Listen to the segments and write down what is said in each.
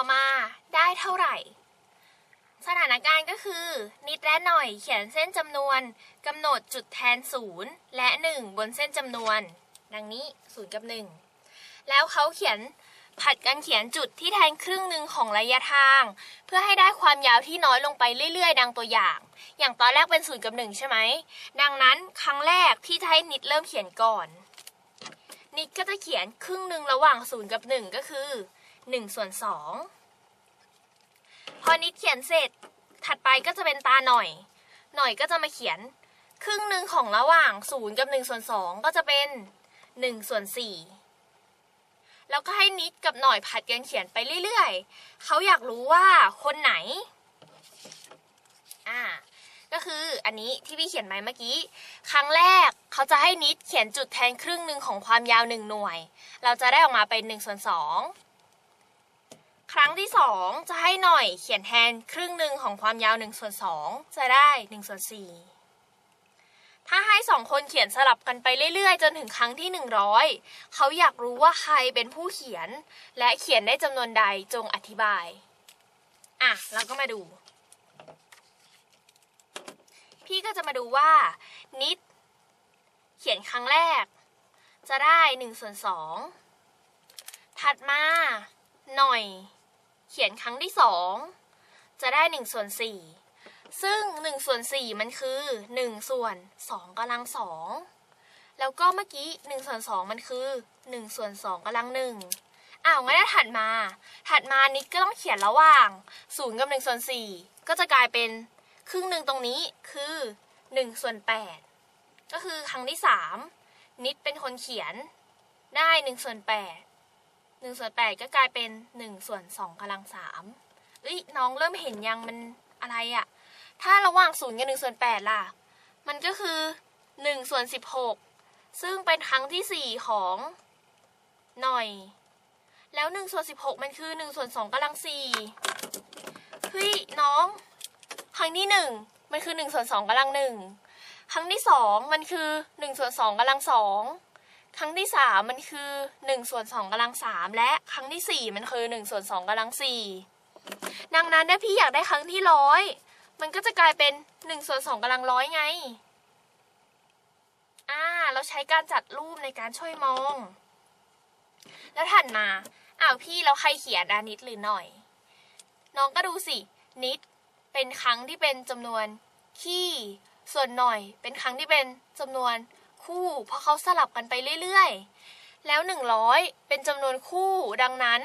อมาได้เท่าไหร่ สถานการณ์ก็คือ นิดและหน่อยเขียนเส้นจำนวนกำหนดจุดแทนศูนย์และ 1 บนเส้นจำนวน ดังนี้ศูนย์กับ 1 แล้วเขาเขียนผัดกันเขียนจุดที่แทนครึ่งหนึ่งของระยะทาง เพื่อให้ได้ความยาวที่น้อยลงไปเรื่อยๆ ดังตัวอย่าง อย่างตอนแรกเป็นศูนย์กับหนึ่งใช่ไหม ดังนั้นครั้งแรกที่จะให้นิดเริ่มเขียนก่อน นิดก็จะเขียนครึ่งหนึ่งระหว่างศูนย์กับหนึ่งก็คือ หนึ่งส่วนสองพอนิดเขียนเสร็จถัดไปก็จะเป็นตาหน่อย หน่อยก็จะมาเขียน ครึ่งหนึ่งของระหว่างศูนย์กับหนึ่งส่วนสองก็จะเป็นหนึ่งส่วนสี่แล้วก็ให้นิดกับหน่อยผัดกันเขียนไปเรื่อยๆ เขาอยากรู้ว่าคนไหน อ่าก็คืออันนี้ที่พี่เขียนไว้เมื่อกี้ ครั้งแรกเขาจะให้นิดเขียนจุดแทนครึ่งหนึ่งของความยาวหนึ่งหน่วย เราจะได้ออกมาเป็นหนึ่งส่วนสอง ครั้งที่สองจะให้หน่อยเขียนแทนครึ่งหนึ่งของความยาว1ส่วน2จะได้1ส่วน4ถ้าให้สองคนเขียนสลับกันไปเรื่อยๆ จนถึงครั้งที่ 100 เขาอยากรู้ว่าใครเป็นผู้เขียน และเขียนได้จำนวนใดจงอธิบาย อะเราก็มาดู พี่ก็จะมาดูว่า นิด เขียนครั้งแรก จะได้1ส่วน2ถัดมาหน่อย เขียนครั้งที่สองจะได้1ส่วน4ซึ่ง1ส่วน4มันคือ1ส่วน2กำลังสองแล้วก็เมื่อกี้1ส่วน2มันคือ1ส่วน2กำลังหนึ่งอ้าวงั้นถัดมา ถัดมานิดก็ต้องเขียนระหว่าง0กับ1ส่วน4ก็จะกลายเป็นครึ่งหนึ่งตรงนี้คือ1ส่วน8ก็คือครั้งที่ 3 นิดเป็นคนเขียนได้1ส่วน8 หนึ่งส่วนแปดก็กลายเป็นหนึ่งส่วนสองกำลังสามเอ้ยน้องเริ่มเห็นยังมันอะไรอะถ้าระหว่างศูนย์กับหนึ่งส่วนแปดล่ะ มันก็คือหนึ่งส่วนสิบหกซึ่งเป็นครั้งที่สี่ของหน่อย แล้วหนึ่งส่วนสิบหกมันคือหนึ่งส่วนสองกำลังสี่เฮ้ยน้อง ครั้งที่หนึ่งมันคือหนึ่งส่วนสองกำลังหนึ่งครั้งที่สองมันคือหนึ่งส่วนสองกำลังสอง ครั้งที่สามมันคือหนึ่งส่วนสองกำลังสามและครั้งที่สี่มันคือหนึ่งส่วนสองกำลังสี่ดังนั้นถ้าพี่อยากได้ครั้งที่ร้อยมันก็จะกลายเป็นหนึ่งส่วนสองกำลังร้อยไง อ่า เราใช้การจัดรูปในการช่วยมอง แล้วถัดมา อ้าวพี่เราใครเขียนอานิดหรือหน่อย น้องก็ดูสิ นิดเป็นครั้งที่เป็นจำนวนขี้ ส่วนหน่อยเป็นครั้งที่เป็นจำนวน คู่ เพราะเขาสลับกันไปเรื่อยๆ แล้ว 100 เป็นจำนวนคู่ดังนั้น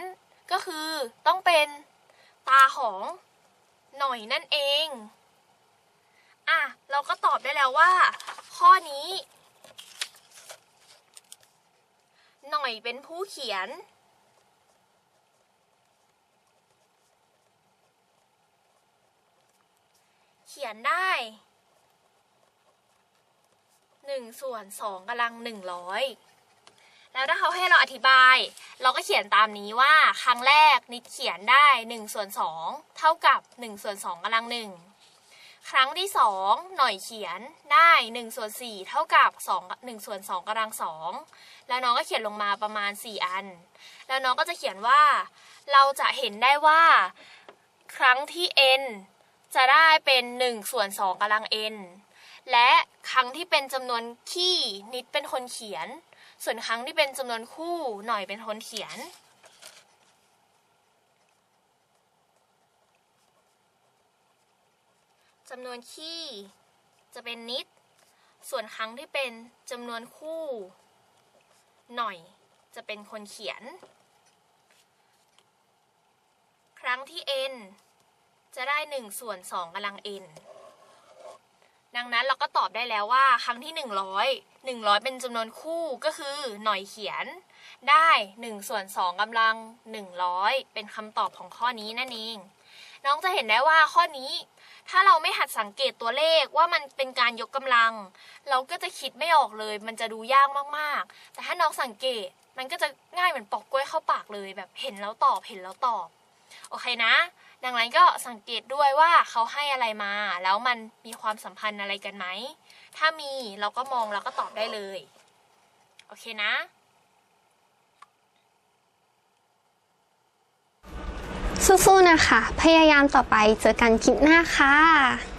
ก็คือต้องเป็นตาของหน่อยนั่นเอง อะ เราก็ตอบได้แล้วว่า ข้อนี้ หน่อยเป็นผู้เขียน เขียนได้ หนึ่งส่วนสองกำลังหนึ่งร้อยแล้วถ้าเขาให้เราอธิบาย เราก็เขียนตามนี้ว่าครั้งแรกนิดเขียนได้หนึ่งส่วนสองเท่ากับหนึ่งส่วนสองกำลังหนึ่งครั้งที่สองหน่อยเขียนได้หนึ่งส่วนสี่เท่ากับสองหนึ่งส่วนสองกำลังสองแล้วน้องก็เขียนลงมาประมาณสี่อัน แล้วน้องก็จะเขียนว่า เราจะเห็นได้ว่า ครั้งที่ n จะได้เป็น1ส่วน2กำลัง n และครั้งที่เป็นจำนวนขี้นิดเป็นคนเขียน ส่วนครั้งที่เป็นจำนวนคู่หน่อยเป็นคนเขียนจำนวนขี้จะเป็นนิด ส่วนครั้งที่เป็นจำนวนคู่ หน่อยจะเป็นคนเขียน ครั้งที่ n จะได้1ส่วน2กำลัง n ดังนั้นเราก็ตอบได้แล้วว่าครั้งที่ 100 100 เป็นจำนวนคู่ก็คือหน่อยเขียนได้1ส่วน2กำลัง 100 เป็นคำตอบของข้อนี้นั่นเอง น้องจะเห็นได้ว่าข้อนี้ ถ้าเราไม่หัดสังเกตตัวเลขว่ามันเป็นการยกกำลัง เราก็จะคิดไม่ออกเลย มันจะดูยากมากๆ แต่ถ้าน้องสังเกตมันก็จะง่ายเหมือนปอกกล้วยเข้าปากเลยแบบเห็นแล้วตอบเห็นแล้วตอบ โอเคนะ ดังนั้นก็สังเกตด้วยว่าเขาให้อะไรมา แล้วมันมีความสัมพันธ์อะไรกันไหม ถ้ามีเราก็มองแล้วก็ตอบได้เลย โอเคนะสู้ๆนะคะ พยายามต่อไปเจอกันคลิปหน้าค่ะ